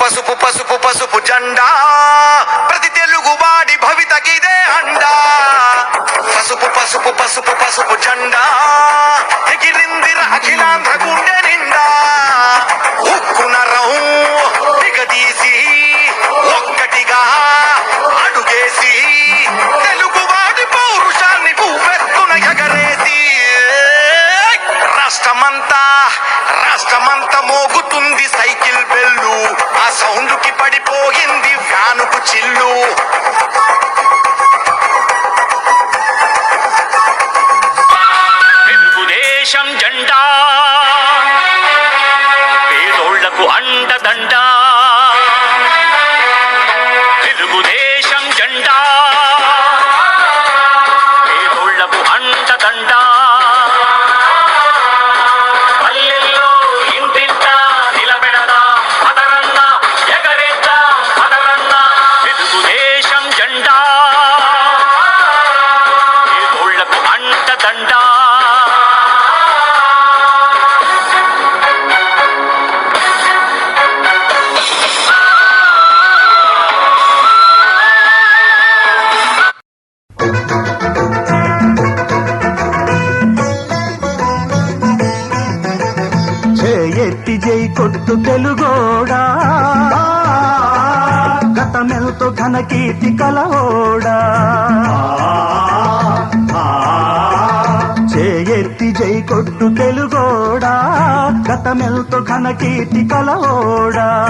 పసుపు పసుపు పసుపు జెండా. ప్రతి తెలుగు వాడి భవితకిదే అండా. పసుపు పసుపు పసుపు పసుపు జెండా. ఎగిరింది అఖిలాంధ్ర గుండె నిండా. ఉక్కు నరం దిగదీసి ఒక్కటిగా అడుగేసి. మోగుతుంది సైకిల్ బెల్లు. ఆ సౌండ్కి పడిపోయింది ఫ్యానుకు చిల్లు. దేశం జెండా. పేదోళ్ళకు అండదండ. చేయెత్తి జై కొట్టు తెలుగోడా. గతమెల్తో ఘన కీర్తి కలవోడా. చేయెత్తి జై కొట్టు తెలుగోడా. గతమెల్తో ఘన కీర్తి కలవోడా.